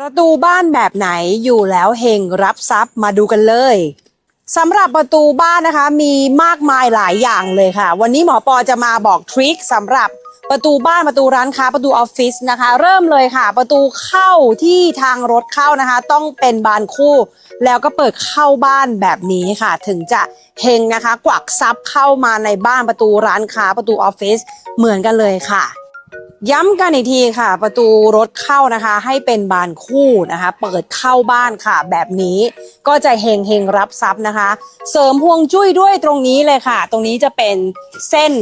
ประตูบ้านแบบไหนอยู่แล้วเฮงรับทรัพย์มาดูกันเลยสำหรับประตูบ้านนะคะมีมากมายหลายอย่างเลยค่ะ วันนี้หมอปอจะมาบอกทริคสำหรับประตูบ้านประตูร้านค้าประตูออฟฟิศนะคะ เริ่มเลยค่ะ ประตูเข้าที่ทางรถเข้านะคะ ต้องเป็นบานคู่ แล้วก็เปิดเข้าบ้านแบบนี้ค่ะ ถึงจะเฮงนะคะ กวักทรัพย์เข้ามาในบ้านประตูร้านค้าประตูออฟฟิศเหมือนกันเลยค่ะ ย้ำกันอีกทีค่ะ ประตูรถเข้านะคะ ให้เป็นบานคู่นะคะ เปิดเข้าบ้านค่ะ แบบนี้ก็จะเฮงเฮงรับทรัพย์นะคะ เสริมพวงจุ้ยด้วยตรงนี้เลยค่ะ ตรงนี้จะเป็นเส้น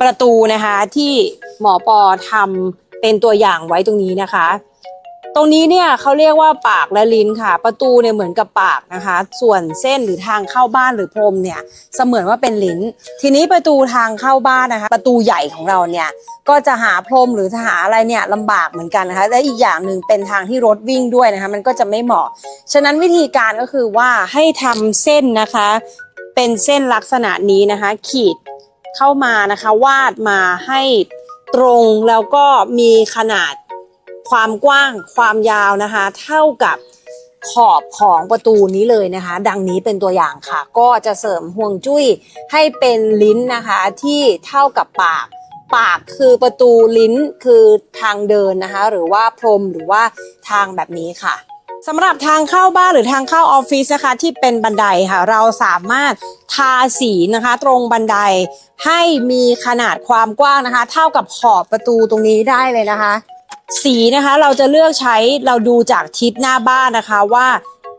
ประตูนะคะที่หมอปอทำเป็นตัวอย่างไว้ตรงนี้นะคะ ตรงนี้เนี่ยเขาเรียกว่าปากและลิ้นค่ะ ประตูเนี่ยเหมือนกับปากนะคะ ส่วนเส้นหรือทางเข้าบ้านหรือพรมเนี่ยเสมือนว่าเป็นลิ้น ทีนี้ประตูทางเข้าบ้านนะคะ ประตูใหญ่ของเราเนี่ยก็จะหาพรมหรือจะหาอะไรเนี่ยลำบากเหมือนกันนะคะและอีกอย่างหนึ่งเป็นทางที่รถวิ่งด้วยนะคะ มันก็จะไม่เหมาะ ฉะนั้นวิธีการก็คือว่าให้ทำเส้นนะคะ เป็นเส้นลักษณะนี้นะคะ ขีดเข้ามานะคะ วาดมาให้ตรงแล้วก็มีขนาด ความกว้างความยาวนะคะ เท่ากับขอบของประตูนี้เลยนะคะ ดังนี้เป็นตัวอย่างค่ะ ก็จะเสริมห่วงจุ้ยให้เป็นลิ้นนะคะที่เท่ากับปาก ปากคือประตูลิ้นคือทางเดินนะคะ หรือว่าพรมหรือว่าทางแบบนี้ค่ะสำหรับทางเข้าบ้านหรือทางเข้าออฟฟิศนะคะที่เป็นบันไดค่ะ เราสามารถทาสีนะคะ ตรงบันไดให้มีขนาดความกว้างนะคะ เท่ากับขอบประตูตรงนี้ได้เลยนะคะ สีนะคะเราจะเลือกใช้เราดูจากทิศหน้าบ้านนะคะว่า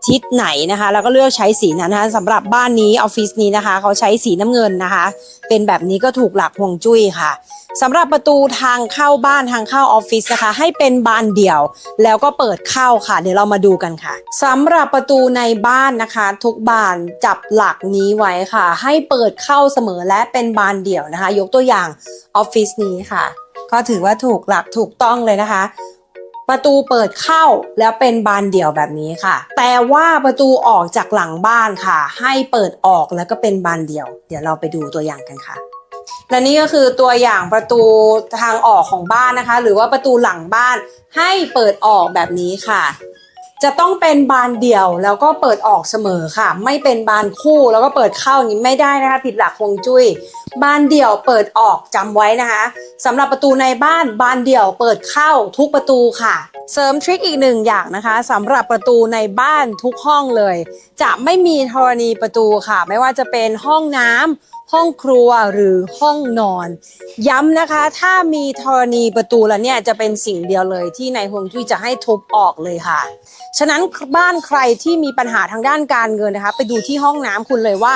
ทิศไหนนะคะ แล้วก็เลือกใช้สีนั้นนะคะสำหรับบ้านนี้ออฟฟิศนี้นะคะ เขาใช้สีน้ำเงินนะคะ เป็นแบบนี้ก็ถูกหลักฮวงจุ้ยค่ะสำหรับประตูทางเข้าบ้านทางเข้าออฟฟิศนะคะ ให้เป็นบานเดี่ยว แล้วก็เปิดเข้าค่ะ เดี๋ยวเรามาดูกันค่ะสำหรับประตูในบ้านนะคะ ทุกบานจับหลักนี้ไว้ค่ะ ให้เปิดเข้าเสมอและเป็นบานเดี่ยวนะคะ ยกตัวอย่างออฟฟิศนี้ค่ะ ก็ถือว่าถูกหลักถูกต้องเลยนะคะ ประตูเปิดเข้าแล้วเป็นบานเดี่ยวแบบนี้ค่ะ แต่ว่าประตูออกจากหลังบ้านค่ะ ให้เปิดออกแล้วก็เป็นบานเดี่ยว เดี๋ยวเราไปดูตัวอย่างกันค่ะและนี่ก็คือตัวอย่างประตูทางออกของบ้านนะคะ หรือว่าประตูหลังบ้านให้เปิดออกแบบนี้ค่ะ จะต้องเป็นบานเดี่ยวแล้วก็เปิดออกเสมอค่ะ ไม่เป็นบานคู่แล้วก็เปิดเข้าอย่างนี้ไม่ได้นะคะ ผิดหลักฮวงจุ้ยบานเดี่ยวเปิดออกจำไว้นะคะสำหรับประตูในบ้านบานเดี่ยวเปิดเข้าทุกประตูค่ะ เสริมทริคอีกหนึ่งอย่างนะคะสำหรับประตูในบ้านทุกห้องเลย จะไม่มีธรณีประตูค่ะ ไม่ว่าจะเป็นห้องน้ำห้องครัวหรือห้องนอน ย้ำนะคะ ถ้ามีธรณีประตูแล้วเนี่ยจะเป็นสิ่งเดียวเลยที่ในฮวงจุ้ยจะให้ทุบออกเลยค่ะฉะนั้นบ้านใครที่มีปัญหาทางด้านการเงินนะคะ ไปดูที่ห้องน้ำคุณเลยว่า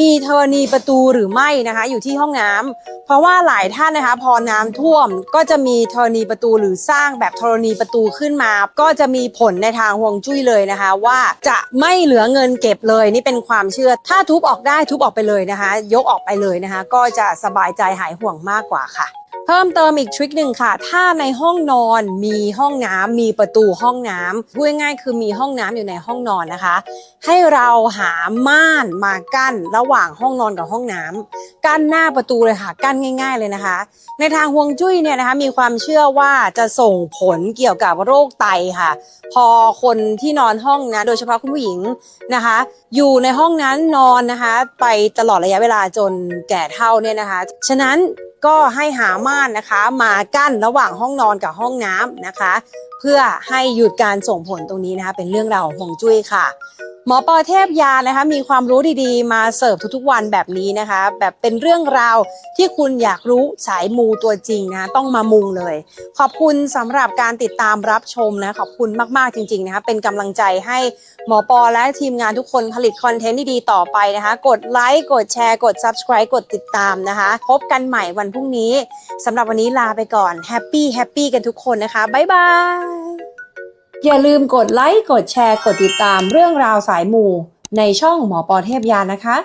มีธรณีประตูหรือไม่นะคะ อยู่ที่ห้องน้ำเพราะว่าหลายท่านนะคะ พอน้ำท่วมก็จะมีธรณีประตูหรือสร้างแบบธรณีประตูขึ้นมา ก็จะมีผลในทางฮวงจุ้ยเลยนะคะ ว่าจะไม่เหลือเงินเก็บเลย นี่เป็นความเชื่อ ถ้าทุบออกได้ทุบออกไปเลยนะคะ ยกออกไปเลยนะคะ ก็จะสบายใจหายห่วงมากกว่าค่ะ เพิ่มเติมอีกทริคหนึ่งค่ะ ถ้าในห้องนอนมีห้องน้ำมีประตูห้องน้ำพูดง่ายๆคือมีห้องน้ำอยู่ในห้องนอนนะคะ ให้เราหาม่านมากั้นระหว่างห้องนอนกับห้องน้ำกั้นหน้าประตูเลยค่ะ กั้นง่าย ๆเลยนะคะ ในทางฮวงจุ้ยเนี่ยนะคะมีความเชื่อว่าจะส่งผลเกี่ยวกับโรคไตค่ะ พอคนที่นอนห้องนะโดยเฉพาะคุณผู้หญิงนะคะ อยู่ในห้องนั้นนอนนะคะ ไปตลอดระยะเวลาจนแก่เท่าเนี่ยนะคะ ฉะนั้น ก็ให้หาม่านนะคะ มากั้นระหว่างห้องนอนกับห้องน้ำนะคะ เพื่อให้หยุดการส่งผลตรงนี้นะคะ เป็นเรื่องราวของฮวงจุ้ยค่ะ หมอปอเทพยานะคะ มีความรู้ดีๆ มาเสิร์ฟทุกๆวันแบบนี้นะคะ แบบเป็นเรื่องราวที่คุณอยากรู้สายมูตัวจริงนะต้องมามุงเลย ขอบคุณสำหรับการติดตามรับชมนะขอบคุณมากๆจริงๆนะคะเป็นกำลังใจให้หมอปอและทีมงานทุกคนผลิตคอนเทนต์ดีๆต่อไปนะคะ กดไลค์กดแชร์กด subscribe กดติดตามนะคะ พบกันใหม่วันพรุ่งนี้สำหรับวันนี้ลาไปก่อนแฮปปี้แฮปปี้กันทุกคนนะคะบ๊ายบาย อย่าลืมกดไลค์ กดแชร์ กดติดตามเรื่องราวสายมูในช่องหมอปอเทพยานะคะ